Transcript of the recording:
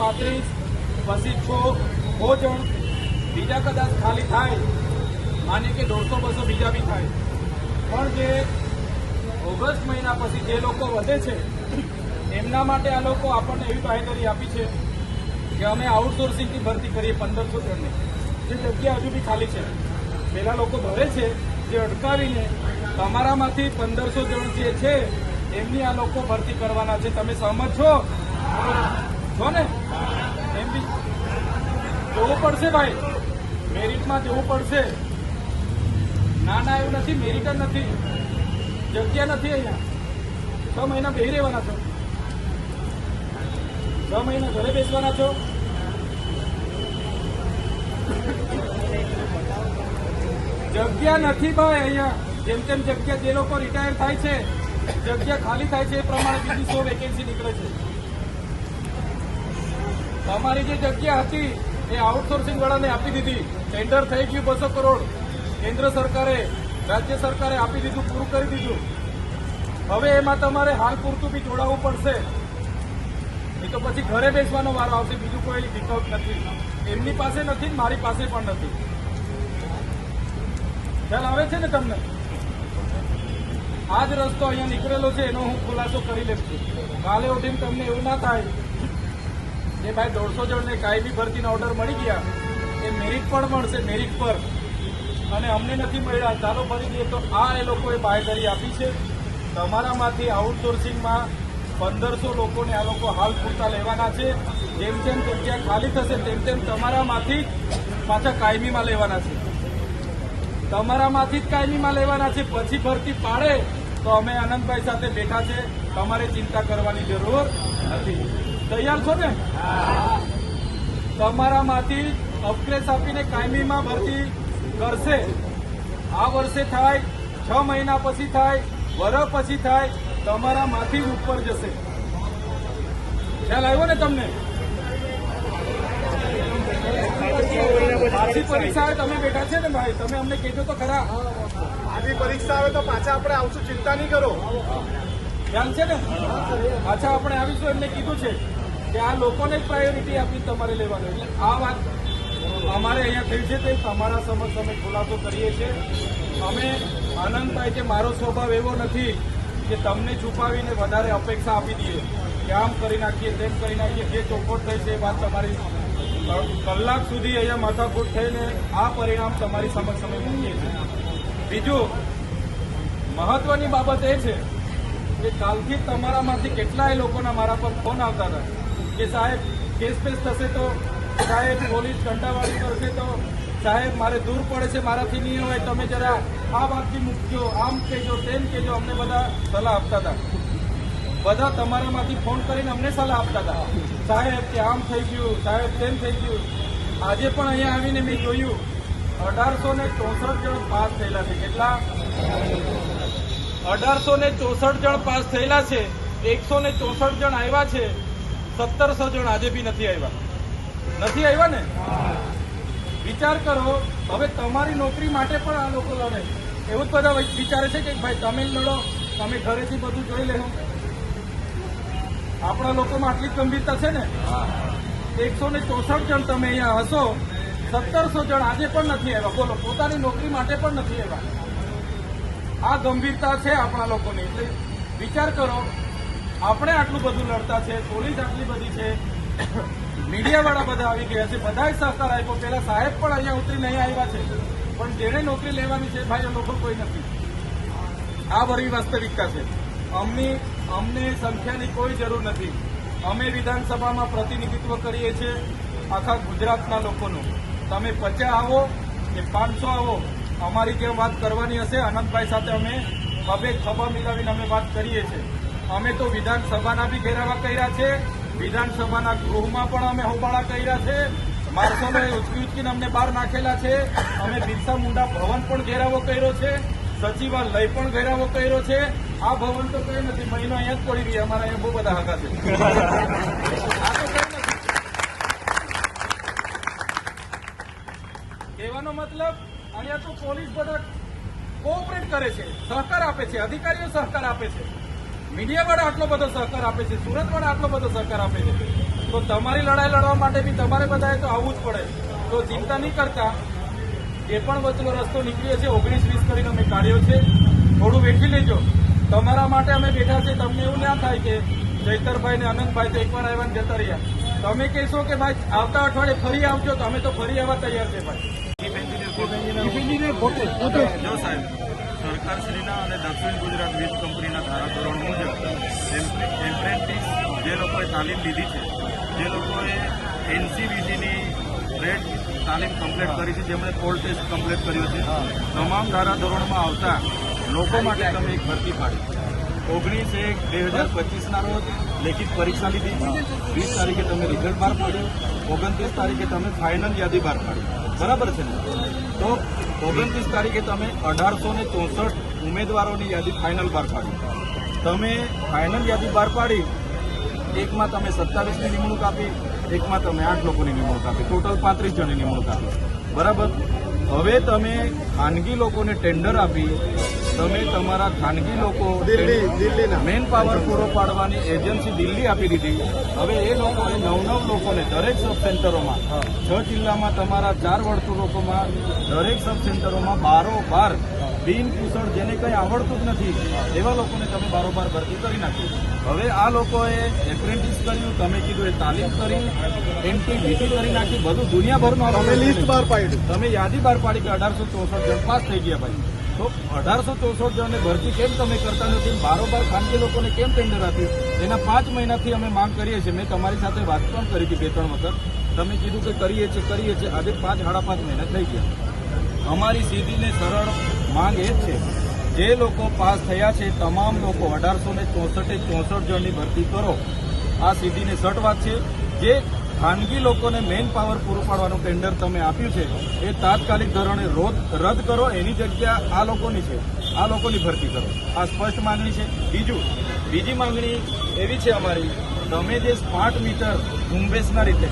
પાંત્રીસ પછી છ જણ. બીજા કદાચ ખાલી થાય, માની કે દોઢસો, બસો બીજા બી થાય. પણ જે ઓગસ્ટ મહિના પછી જે લોકો વધે છે, એમના માટે આ લોકો આપણને એવી બાહેધરી આપી છે કે અમે આઉટસોર્સિંગથી ભરતી કરીએ પંદરસો જણની. જે જગ્યા હજુ બી ખાલી છે. પેલા લોકો ભરે છે, જે અટકાવીને તમારામાંથી પંદરસો જણ જે છે, એમની આ લોકો ભરતી કરવાના છે. તમે સહમત છો? છો ને એમ જોવું પડશે ભાઈ. મેરિટમાં જવું પડશે. ના ના, એવું નથી. મેરિટ જ નથી. જગ્યા નથી અહીંયા. છ મહિના બે રહેવાના છો. છ મહિના ઘરે બેસવાના છો. જગ્યા નથી ભાઈ અહીંયા. જેમ તેમ જગ્યા જે લોકો રિટાયર થાય છે, જગ્યા ખાલી થાય છે, એ પ્રમાણે બીજી સો વેકેન્સી નીકળે છે. તમારી જે જગ્યા હતી, એ આઉટસોર્સિંગ વાળાને આપી દીધી. ટેન્ડર થઈ ગયું બસો કરોડ. કેન્દ્ર સરકારે, રાજ્ય સરકારે આપી દીધું, પૂરું કરી દીધું. હવે એમાં તમારે હાલ પૂરતું બી જોડાવવું પડશે. એ તો પછી ઘરે બેસવાનો વારો આવશે, બીજું કોઈ વિકલ્પ નથી. એમની પાસે નથી મારી પાસે પણ નથી. ખ્યાલ આવે છે ને તમને? આ જ રસ્તો અહીંયા નીકળેલો છે, એનો હું ખુલાસો કરી લઈશ. છું કાલે ઉઠીને તમને એવું ના થાય કે ભાઈ દોઢસો જણને કાયમી ભરતીના ઓર્ડર મળી ગયા, એ મેરિટ પણ મળશે મેરિટ પર. અને અમને નથી મળ્યા, ચાલો ભરી દઈએ તો આ એ લોકોએ બાહેધરી આપી છે. તમારામાંથી આઉટસોર્સિંગમાં પંદરસો લોકોને આ લોકો હાલ પૂરતા લેવાના છે. જેમ જેમ જગ્યા ખાલી થશે, તેમ તેમ તમારામાંથી પાછા કાયમીમાં લેવાના છે. તમારામાંથી જ કાયમીમાં લેવાના છે. પછી ભરતી પાડે તો અમે આનંદભાઈ સાથે બેઠા છે. તમારે ચિંતા કરવાની જરૂર નથી. તૈયાર છો ને? તમારામાંથી અપગ્રેસ આપીને કાયમીમાં ભરતી કરશે. આ વર્ષે થાય છ મહિના પછી થાય વરસ પછી થાય તમારામાંથી ઉપર જશે. ખ્યાલ આવ્યો ને તમને? પાછી પરીક્ષા આવે તમે બેઠા છે ને ભાઈ? તમે અમને કહેજો તો ખરા. આવી પરીક્ષા આવે તો પાછા આપણે આવશું ચિંતા નહીં કરો. ખ્યાલ છે ને? પાછા આપણે આવીશું એમને કીધું છે. કે આ લોકોને જ પ્રાયોરિટી આપી તમારે લેવાનું. એટલે આ વાત અમારે અહીંયા થઈ છે તે તમારા સમક્ષ અમે ખુલાસો કરીએ છીએ. અમે આનંદભાઈ કે મારો સ્વભાવ એવો નથી કે તમને છુપાવીને વધારે અપેક્ષા આપી દઈએ. કે આમ કરી નાખીએ, તેમ કરી નાખીએ, જે ચોખવટ થઈ છે એ વાત તમારી કલાક સુધી અહીંયા માથાકૂટ થઈને આ પરિણામ તમારી સમક્ષ અમે મૂકીએ છીએ. બીજું, મહત્વની બાબત એ છે કે કાલથી તમારામાંથી કેટલાય લોકોના મારા પર ફોન આવતા હતા. કે સાહેબ, કેસ પેસ થશે તો સાહેબ, પોલીસ કંટાવાળી કરશે તો સાહેબ, મારે દૂર પડે છે, મારાથી નહીં હોય, તમે જરા આ વાતથી મૂકજો આમ કહેજો, તેમ કહેજો, અમને બધા સલાહ આપતા હતા. બધા તમારામાંથી ફોન કરીને અમને સલાહ આપતા હતા. સાહેબ, કે આમ થઈ ગયું, સાહેબ, તેમ થઈ ગયું. આજે પણ અહીંયા આવીને મેં જોયું, અઢારસો ને ચોસઠ જણ પાસ થયેલા છે. કેટલા? અઢારસો ને ચોસઠ જણ પાસ થયેલા છે. એકસો ને ચોસઠ જણ આવ્યા છે. સત્તરસો જણ આજે બી નથી આવ્યા. નથી આવ્યા ને? વિચાર કરો, હવે તમારી નોકરી માટે પણ આ લોકો લડે. એવું જ બધા વિચારે છે કે ભાઈ તમે લડો, તમે ઘરેથી બધું જોઈ લેશો આપણા લોકોમાં આટલી ગંભીરતા છે ને? એકસો ને ચોસઠ જણ તમે અહીંયા હશો, સત્તરસો જણ આજે પણ નથી આવ્યા. બોલો, પોતાની નોકરી માટે પણ નથી આવ્યા. આ ગંભીરતા છે આપણા લોકોની. એટલે વિચાર કરો આપણે આટલું બધું લડતા છે, પોલીસ આટલી બધી છે, મીડિયાવાળા બધા આવી ગયા છે બધાએ સહકાર આપ્યો. પેલા સાહેબ પણ અહીંયા ઉતરીને નહીં આવ્યા છે. પણ જેને નોકરી લેવાની છે, ભાઈ એ લોકો કોઈ નથી. આ બધી વાસ્તવિકતા છે. અમની, અમને સંખ્યાની કોઈ જરૂર નથી. અમે વિધાનસભામાં પ્રતિનિધિત્વ કરીએ છીએ આખા ગુજરાતના લોકોનું. તમે પચાસ આવો કે પાંચસો આવો, અમારી જે વાત કરવાની હશે. આનંદભાઈ સાથે અમે ખભે ખભા મિલાવીને અમે વાત કરીએ છીએ. અમે તો વિધાનસભાના બી ઘેરાવા કર્યા છે. વિધાનસભાના ગૃહમાં પણ અમે હોબાળા કર્યા છે. માર્શલોએ ઉચકી ઉચકીને અમને બહાર નાખેલા છે. અમે બિરસા મુંડા ભવન પણ ઘેરાવો કર્યો છે. સચિવાલય પણ ઘેરાવો કર્યો છે. આ ભવન તો કઈ નથી, મહિનો અહીંયા જ પડી રહી, અમારા અહીંયા બહુ બધા હાકા છે. કહેવાનો મતલબ, અહીંયા તો પોલીસ બધા કોઓપરેટ કરે છે, સહકાર આપે છે, અધિકારીઓ સહકાર આપે છે. મીડિયા વાળા આટલો બધો સહકાર આપે છે સુરત આટલો બધો સહકાર આપે છે તો તમારી લડાઈ લડવા માટે બી તમારે બધાએ તો આવવું જ પડે તો ચિંતા નહીં કરતા એ પણ વચ્ચેનો રસ્તો નીકળ્યો છે ઓગણીસ વીસ કરીને અમે કાઢ્યો છે થોડું વેઠી લેજો તમારા માટે અમે બેઠા છે તમને એવું ના થાય કે ચૈતરભાઈ ને અનંતભાઈ તો એકવાર આવ્યા જતા રહ્યા તમે કહેશો કે ભાઈ આવતા અઠવાડિયે ફરી આવજો તો અમે તો ફરી આવવા તૈયાર છે ભાઈ જો સાહેબ સરકારશ્રીના અને દક્ષિણ ગુજરાત વીજ કંપનીના ધારાધોરણ મુજબ એપ્રેન્ટિસ જે લોકોએ તાલીમ લીધી છે, જે લોકોએ એનસીવીટીની રેડ તાલીમ કમ્પ્લીટ કરી છે, જેમણે કોલ ટેસ્ટ કમ્પ્લીટ કર્યો છે, તમામ ધારાધોરણમાં આવતા લોકો માટે તમે એક ભરતી પાડી. ઓગણીસ એક બે હજાર પચીસના રોજ લેખિત પરીક્ષા લીધી. વીસ તારીખે તમે રિઝલ્ટ બહાર પાડ્યું. ઓગણત્રીસ તારીખે તમે ફાઇનલ યાદી બહાર પાડી. બરાબર છે ને? તો ઓગણત્રીસ તારીખે તમે અઢારસો ને ચોસઠ ઉમેદવારોની યાદી ફાઇનલ બહાર પાડી. તમે ફાઇનલ યાદી બહાર પાડી, એકમાં તમે સત્તાવીસની નિમણૂક આપી, એકમાં તમે આઠ લોકોની નિમણૂક આપી. ટોટલ પાંત્રીસ જણની નિમણૂક આપી. બરાબર? હવે તમે ખાનગી લોકોને ટેન્ડર આપી તમે તમારા ખાનગી લોકો દિલ્હી દિલ્હીના. મેન પાવર પૂરો પાડવાની એજન્સી દિલ્હી આપી દીધી. હવે એ લોકોએ નવ નવ લોકોને દરેક સબ સેન્ટરોમાં છ જિલ્લામાં તમારા ચાર વર્તુળોમાં દરેક સબ સેન્ટરોમાં બારોબાર બિનકુશળ જેને કંઈ આવડતું જ નથી એવા લોકોને તમે બારોબાર ભરતી કરી નાખી. હવે આ લોકોએ એપ્રેન્ટિસ કર્યું તમે કીધું એ તાલીમ કરી એન્ટી વીટી કરી નાખી બધું દુનિયાભરમાં તમે લિસ્ટ બહાર પાડ્યું. તમે યાદી બહાર પાડી કે અઢારસો ચોસઠ જણ પાસ થઈ ગયા ભાઈ. તો અઢારસો ચોસઠ જણને ભરતી કેમ તમે કરતા નથી? બારોબાર ખાનગી લોકોને કેમ ટેન્ડર આપ્યું? એના પાંચ મહિનાથી અમે માંગ કરીએ છીએ. મેં તમારી સાથે વાત પણ કરી હતી બે, ત્રણ વખત. તમે કીધું કે કરીએ છીએ કરીએ છીએ. આજે પાંચ, સાડા પાંચ મહિના થઈ ગયા. અમારી સીધી ને સરળ માંગ એ જ છે. જે લોકો પાસ થયા છે, તમામ લોકો અઢારસો ને ચોસઠે ચોસઠ જણની ભરતી કરો. આ સીધીને સટ વાત છે. જે ખાનગી લોકોને મેન પાવર પૂરું પાડવાનું ટેન્ડર તમે આપ્યું છે, એ તાત્કાલિક ધોરણે રદ કરો, એની જગ્યા આ લોકોની છે. આ લોકોની ભરતી કરો. આ સ્પષ્ટ માંગણી છે. બીજું, બીજી માંગણી એવી છે અમારી, તમે જે સ્માર્ટ મીટર ઝુંબેશના રીતે